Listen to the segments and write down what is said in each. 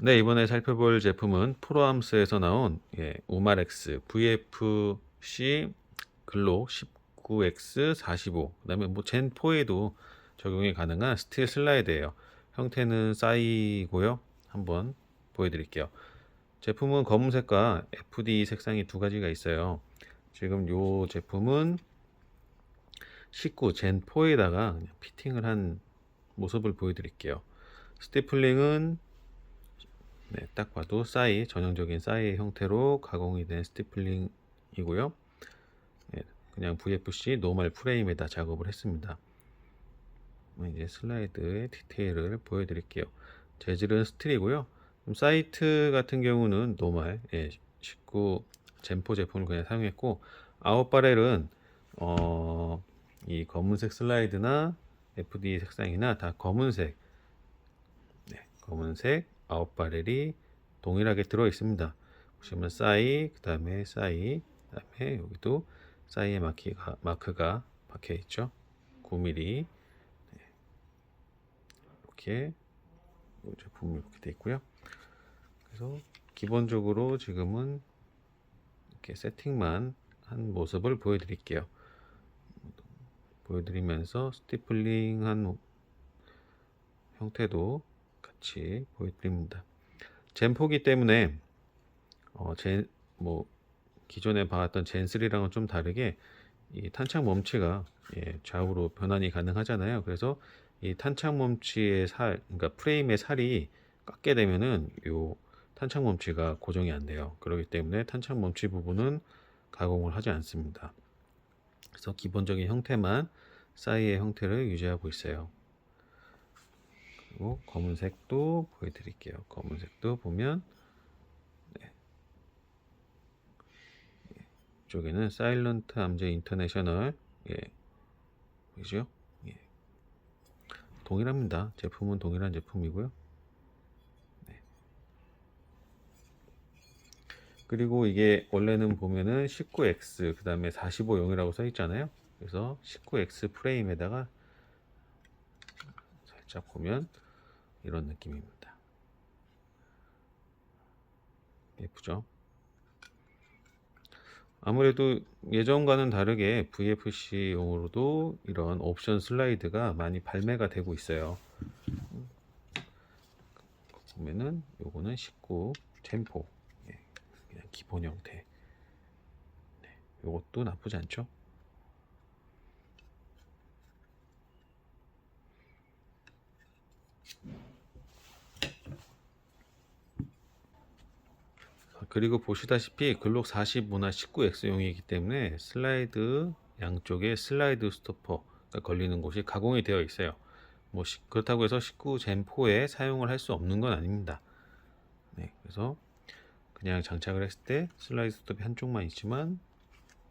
네, 이번에 살펴볼 제품은 프로암스에서 나온 예, 오마렉스 VFC 글록 19X45 그다음에 뭐 젠4에도 적용이 가능한 스틸 슬라이드예요. 형태는 싸이고요. 한번 보여드릴게요. 제품은 검은색과 FD 색상이 두 가지가 있어요. 지금 요 제품은 19 젠4에다가 피팅을 한 모습을 보여드릴게요. 스티플링은 네, 딱 봐도 싸이 전형적인 싸이의 형태로 가공이 된 스티플링이고요. 네, 그냥 VFC 노멀 프레임에다 작업을 했습니다. 이제 슬라이드의 디테일을 보여드릴게요. 재질은 스틸이고요. 좀 사이트 같은 경우는 노멀 예, 19 젠포 제품을 그냥 사용했고 아웃바렐은 어, 이 검은색 슬라이드나 FD 색상이나 다 검은색 네, 검은색 아웃바렐이 동일하게 들어 있습니다. 보시면 싸이, 그 다음에 싸이, 그 다음에 여기도 싸이의 마키가, 마크가 박혀 있죠. 9mm 네. 이렇게 이 제품이 이렇게 돼 있고요. 그래서 기본적으로 지금은 이렇게 세팅만 한 모습을 보여드릴게요. 보여드리면서 스티플링한 형태도 같이 보여드립니다. 젠포기 때문에 어, 젠, 뭐 기존에 봐왔던 젠3랑은 좀 다르게 이 탄창 멈치가 예, 좌우로 변환이 가능하잖아요. 그래서 이 탄창 멈치의 살, 그러니까 프레임의 살이 깎게 되면은 요 탄창 멈치가 고정이 안 돼요. 그렇기 때문에 탄창 멈치 부분은 가공을 하지 않습니다. 그래서 기본적인 형태만 사이의 형태를 유지하고 있어요. 그리고 검은색도 보여드릴게요. 검은색도 보면 네. 예, 이쪽에는 사일런트 암제 인터내셔널 예. 보이죠? 예. 동일합니다. 제품은 동일한 제품이고요. 네. 그리고 이게 원래는 보면은 19X 그 다음에 45용이라고 써 있잖아요. 그래서 19X 프레임에다가 살짝 보면 이런 느낌입니다. 예쁘죠? 아무래도 예전과는 다르게 VFC용으로도 이런 옵션 슬라이드가 많이 발매가 되고 있어요. 보면은 요거는 19 템포 예, 그냥 기본 형태. 네, 요것도 나쁘지 않죠? 그리고 보시다시피 글록 45나 19X용이기 때문에 슬라이드 양쪽에 슬라이드 스토퍼가 걸리는 곳이 가공이 되어 있어요. 뭐 시- 그렇다고 해서 19 젠4에 사용을 할 수 없는 건 아닙니다. 네, 그래서 그냥 장착을 했을 때 슬라이드 스톱이 한쪽만 있지만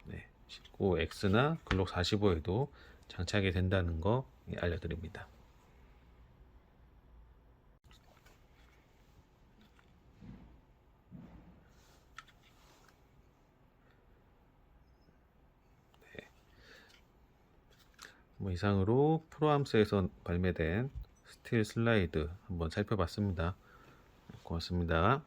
네, 19X나 글록 45에도 장착이 된다는 거 알려드립니다. 뭐 이상으로 프로암스에서 발매된 스틸 슬라이드 한번 살펴봤습니다. 고맙습니다.